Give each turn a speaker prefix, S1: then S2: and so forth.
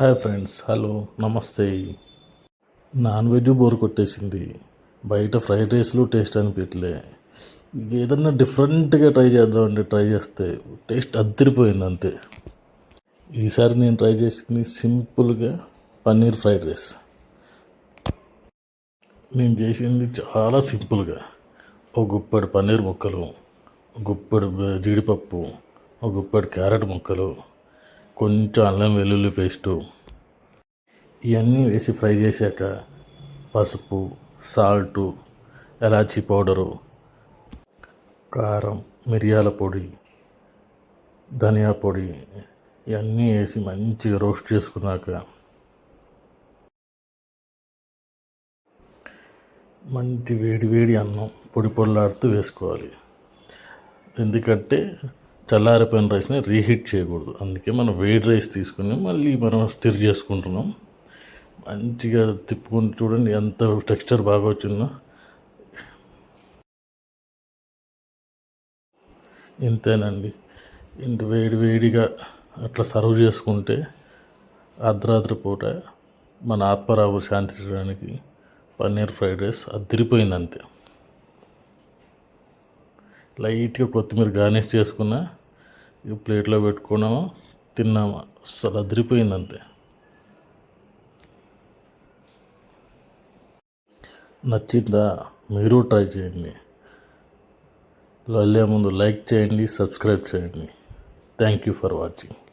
S1: Hi friends hello నమస్తే. Non veg bore కొట్టేసింది. బయట ఫ్రైడ్ రైస్లు టేస్ట్ అనిపించలే ఏదన్నా డిఫరెంట్గా ట్రై చేద్దామండి ట్రై చేస్తే. టేస్ట్ అద్దరిపోయింది అంతే. ఈసారి నేను ట్రై చేసింది సింపుల్గా పన్నీర్ ఫ్రైడ్ రైస్. నేను చేసింది చాలా సింపుల్గా. ఒక గుప్పెడు పన్నీర్ ముక్కలు గుప్పెడు జీడిపప్పు ఒక గుప్పెడు క్యారెట్ ముక్కలు కొంచెం అల్లం వెల్లుల్లి పేస్టు. ఇవన్నీ వేసి ఫ్రై చేశాక పసుపు సాల్టు ఎలాచీ పౌడరు కారం మిరియాల పొడి ధనియా పొడి ఇవన్నీ వేసి మంచిగా రోస్ట్ చేసుకున్నాక మంచి వేడి వేడి అన్నం పొడి పొడిలాడుతూ వేసుకోవాలి. ఎందుకంటే చల్లారిపోయిన రైస్ని రీహీట్ చేయకూడదు. అందుకే మనం వేడి రైస్ తీసుకుని మళ్ళీ మనం స్టిర్ చేసుకుంటున్నాం. మంచిగా తిప్పుకొని చూడండి ఎంత టెక్స్చర్ బాగా వచ్చిందో. ఇంతేనండి. ఇంత వేడి వేడిగా అట్లా సర్వ్ చేసుకుంటే అర్ధరాత్రి పూట మన ఆత్మరావు శాంతించడానికి పన్నీర్ ఫ్రైడ్ రైస్ అదిరిపోయింది అంతే లైట్గా కొత్తిమీర గార్నిష్ చేసుకున్నా ఇక ప్లేట్లో పెట్టుకున్నామా తిన్నాము. అసలు అదిరిపోయింది అంతే నచ్చిందా? మీరు ట్రై చేయండి. వెళ్ళే ముందు లైక్ చేయండి సబ్స్క్రైబ్ చేయండి. Thank you for watching.